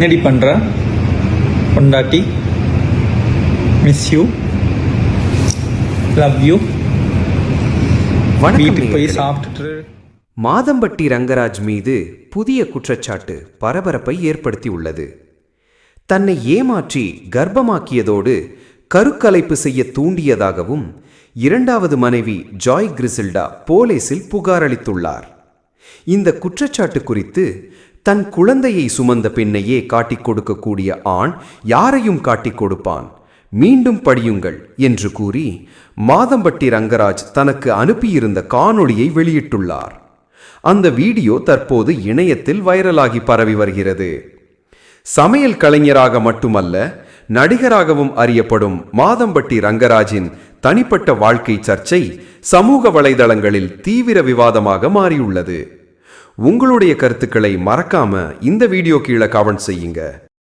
என்னடி பண்ணுற பொண்டாட்டி. மிஸ் யூ லவ் யூ வீட்டுக்கு போய். சாப்பிட்டுட்டு மாதம்பட்டி ரங்கராஜ் மீது புதிய குற்றச்சாட்டு பரபரப்பை ஏற்படுத்தியுள்ளது. தன்னை ஏமாற்றி கர்ப்பமாக்கியதோடு கருக்கலைப்பு செய்ய தூண்டியதாகவும் இரண்டாவது மனைவி ஜாய் கிரிசில்டா போலீசில் புகார் அளித்துள்ளார். இந்த குற்றச்சாட்டு குறித்து தன் குழந்தையை சுமந்த பெண்ணையே காட்டிக் கொடுக்கக்கூடிய ஆண் யாரையும் காட்டிக் கொடுப்பான். மீண்டும் படியுங்கள் என்று கூறி மாதம்பட்டி ரங்கராஜ் தனக்கு அனுப்பியிருந்த காணொளியை வெளியிட்டுள்ளார். அந்த வீடியோ தற்போது இணையத்தில் வைரலாகி பரவி வருகிறது. சமையல் கலைஞராக மட்டுமல்ல நடிகராகவும் அறியப்படும் மாதம்பட்டி ரங்கராஜின் தனிப்பட்ட வாழ்க்கை சர்ச்சை சமூக வலைதளங்களில் தீவிர விவாதமாக மாறியுள்ளது. உங்களுடைய கருத்துக்களை மறக்காம இந்த வீடியோ கீழே கமெண்ட் செய்யுங்க.